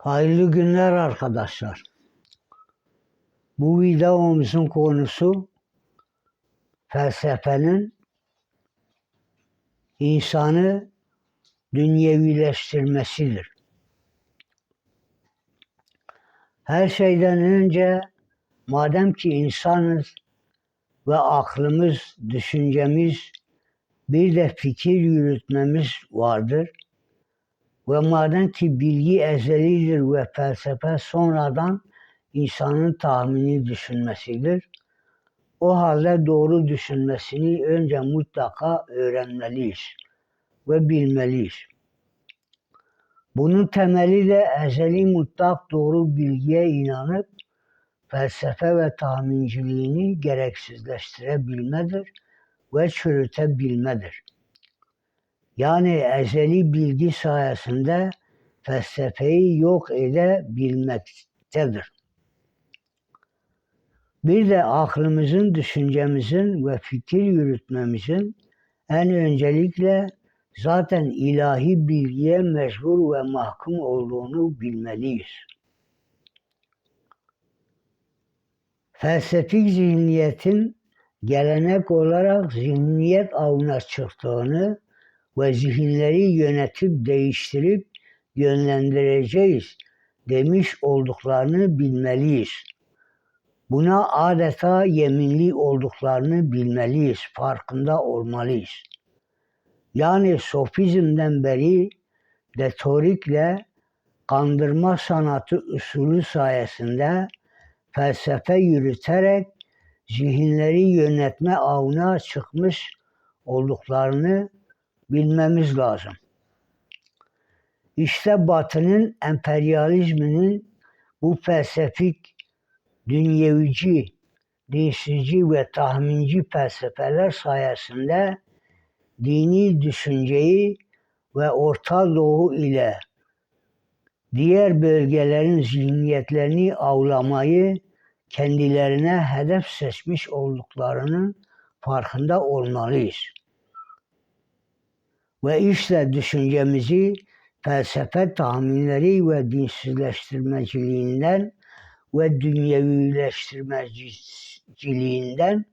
Hayırlı günler arkadaşlar. Bu videomuzun konusu felsefenin insanı dünyevileştirmesidir. Her şeyden önce madem ki insanız ve aklımız, düşüncemiz, bir de fikir yürütmemiz vardır. Ve madem ki bilgi ezelidir ve felsefe sonradan insanın tahmini düşünmesidir. O halde doğru düşünmesini önce mutlaka öğrenmeliyiz ve bilmeliyiz. Bunun temeli de ezeli mutlak doğru bilgiye inanıp felsefe ve tahminciliğini gereksizleştirebilmedir ve çürütebilmedir. Yani ezeli bilgi sayesinde felsefeyi yok edebilmektedir. Bir de aklımızın, düşüncemizin ve fikir yürütmemizin en öncelikle zaten ilahi bilgiye mecbur ve mahkum olduğunu bilmeliyiz. Felsefik zihniyetin gelenek olarak zihniyet avına çıktığını ve zihinleri yönetip değiştirip yönlendireceğiz demiş olduklarını bilmeliyiz. Buna adeta yeminli olduklarını bilmeliyiz, farkında olmalıyız. Yani sofizmden beri retorikle kandırma sanatı usulü sayesinde felsefe yürüterek zihinleri yönetme avına çıkmış olduklarını bilmemiz lazım. İşte Batı'nın emperyalizminin bu felsefik, dünyevici, dinsizci ve tahminci felsefeler sayesinde dini düşünceyi ve Orta Doğu ile diğer bölgelerin zihniyetlerini avlamayı kendilerine hedef seçmiş olduklarının farkında olmalıyız. Ve işte düşüncemizi felsefe tahminleri ve dinsizleştirmeciliğinden ve dünyevileştirmeciliğinden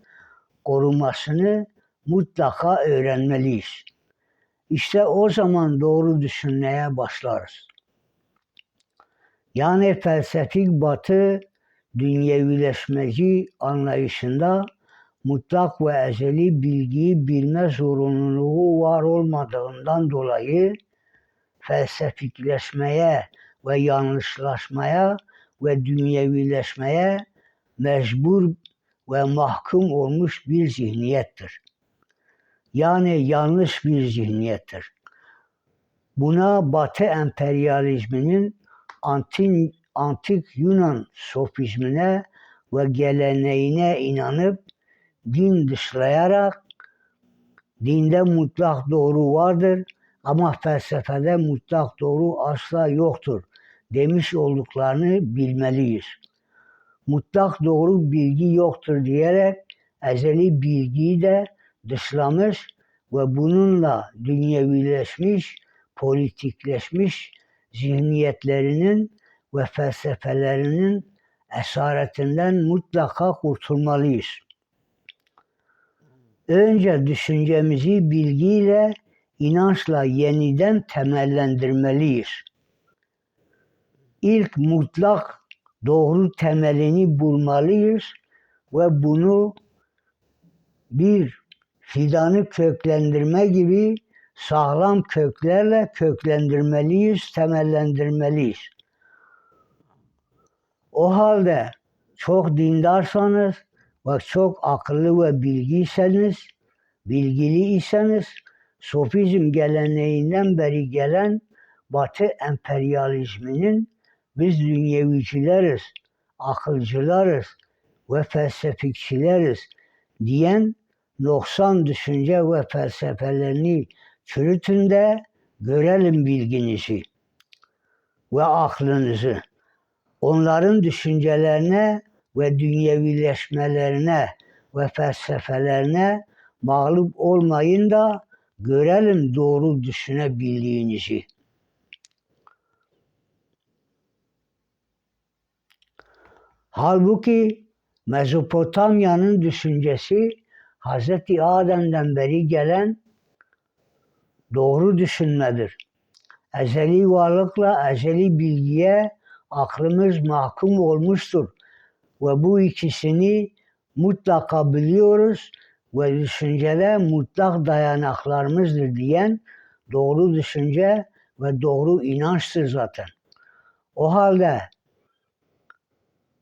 korumasını mutlaka öğrenmeliyiz. İşte o zaman doğru düşünmeye başlarız. Yani felsefik batı dünyevileşmeci anlayışında mutlak ve ezeli bilgiyi bilme zorunluluğu var olmadığından dolayı felsefikleşmeye ve yanlışlaşmaya ve dünyevileşmeye mecbur ve mahkum olmuş bir zihniyettir. Yani yanlış bir zihniyettir. Buna Batı emperyalizminin antik, antik Yunan sofizmine ve geleneğine inanıp din dışlayarak dinde mutlak doğru vardır ama felsefede mutlak doğru asla yoktur demiş olduklarını bilmeliyiz. Mutlak doğru bilgi yoktur diyerek ezeli bilgiyi de dışlamış ve bununla dünyevileşmiş, politikleşmiş zihniyetlerinin ve felsefelerinin esaretinden mutlaka kurtulmalıyız. Önce düşüncemizi bilgiyle, inançla yeniden temellendirmeliyiz. İlk mutlak doğru temelini bulmalıyız ve bunu bir fidanı köklendirme gibi sağlam köklerle köklendirmeliyiz, temellendirmeliyiz. O halde çok dindarsanız ve çok akıllı ve bilgiyseniz, bilgili iseniz, sofizm geleneğinden beri gelen Batı emperyalizminin biz dünyevicileriz, akılcılarız ve felsefikçileriz diyen 90 düşünce ve felsefelerini çürütün de görelim bilginizi ve aklınızı. Onların düşüncelerine ve dünyevileşmelerine ve felsefelerine mağlup olmayın da görelim doğru düşünebildiğinizi. Halbuki Mezopotamya'nın düşüncesi Hz. Adem'den beri gelen doğru düşünmedir. Ezeli varlıkla ezeli bilgiye aklımız mahkum olmuştur. Ve bu ikisini mutlaka biliyoruz ve düşüncede mutlak dayanaklarımızdır diyen doğru düşünce ve doğru inançtır zaten. O halde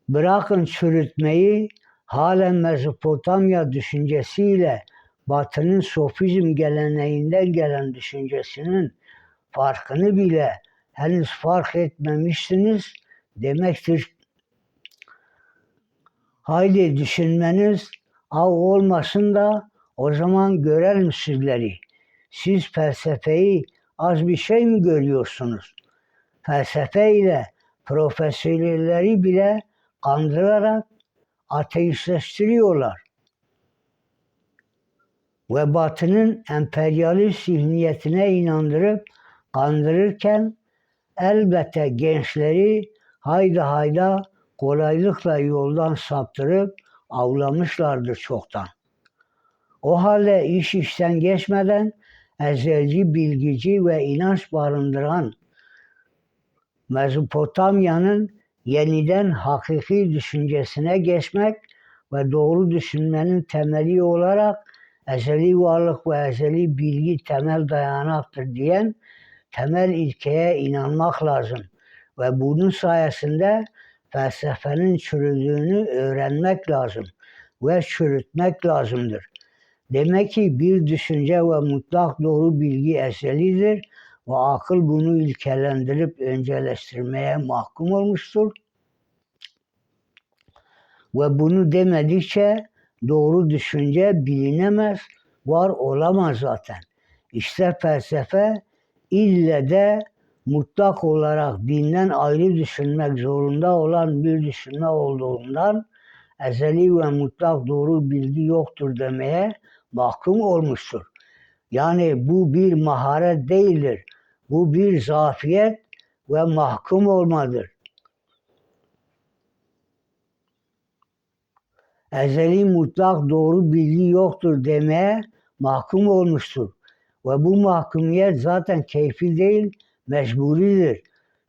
bırakın çürütmeyi halen Mezopotamya düşüncesiyle Batı'nın sofizm geleneğinden gelen düşüncesinin farkını bile henüz fark etmemişsiniz demektir. Haydi düşünmeniz av olmasın da o zaman görelim sizleri. Siz felsefeyi az bir şey mi görüyorsunuz? Felsefe ile profesörleri bile kandırarak ateistleştiriyorlar. Ve Batı'nın emperyalist zihniyetine inandırıp kandırırken elbette gençleri hayda hayda kolaylıkla yoldan saptırıp avlamışlardır çoktan. O halde iş işten geçmeden ezelci, bilgici ve inanç barındıran Mezopotamya'nın yeniden hakiki düşüncesine geçmek ve doğru düşünmenin temeli olarak ezeli varlık ve ezeli bilgi temel dayanaktır diyen temel ilkeye inanmak lazım. Ve bunun sayesinde felsefenin çürüdüğünü öğrenmek lazım ve çürütmek lazımdır. Demek ki bir düşünce ve mutlak doğru bilgi ezelidir ve akıl bunu ilkelendirip önceleştirmeye mahkum olmuştur. Ve bunu demedikçe doğru düşünce bilinemez, var olamaz zaten. İşte felsefe ille de mutlak olarak dinden ayrı düşünmek zorunda olan bir düşünme olduğundan ezeli ve mutlak doğru bilgi yoktur demeye mahkum olmuştur. Yani bu bir maharet değildir. Bu bir zafiyet ve mahkum olmadır. Ezeli mutlak doğru bilgi yoktur demeye mahkum olmuştur. Ve bu mahkumiyet zaten keyfi değil, mecburidir.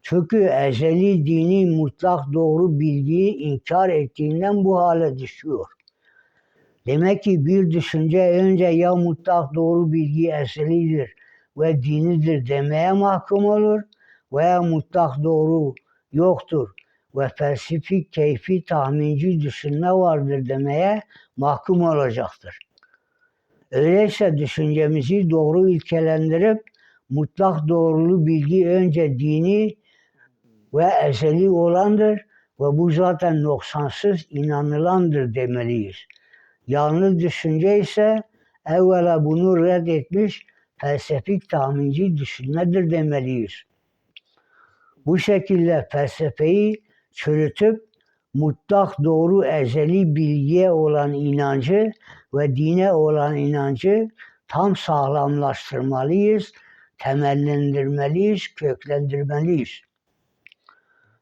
Çünkü ezeli dini mutlak doğru bilgiyi inkar ettiğinden bu hale düşüyor. Demek ki bir düşünce önce ya mutlak doğru bilgi ezelidir ve dinidir demeye mahkum olur veya mutlak doğru yoktur ve felsefik keyfi tahminci düşünme vardır demeye mahkum olacaktır. Öyleyse düşüncemizi doğru ilkelendirip mutlak doğrulu bilgi önce dini ve ezeli olandır ve bu zaten noksansız inanılandır demeliyiz. Yanlış düşünce ise evvela bunu reddetmiş felsefik tahminci düşünmedir demeliyiz. Bu şekilde felsefeyi çürütüp mutlak doğru ezeli bilgiye olan inancı ve dine olan inancı tam sağlamlaştırmalıyız, temellendirmeliyiz, köklendirmeliyiz.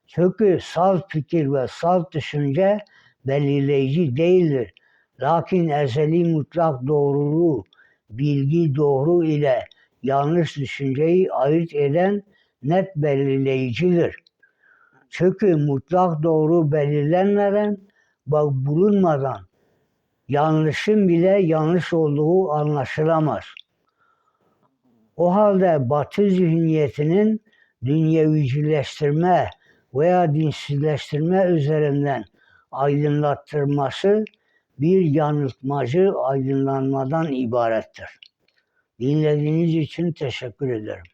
Çünkü salt fikir ve salt düşünce belirleyici değildir. Lakin ezeli mutlak doğruluğu, bilgi doğru ile yanlış düşünceyi ayırt eden net belirleyicidir. Çünkü mutlak doğru belirlenmeden, bak bulunmadan yanlışın bile yanlış olduğu anlaşılamaz. O halde Batı zihniyetinin dünyevicileştirme veya dinsizleştirme üzerinden aydınlattırması bir yanıltmacı aydınlanmadan ibarettir. Dinlediğiniz için teşekkür ederim.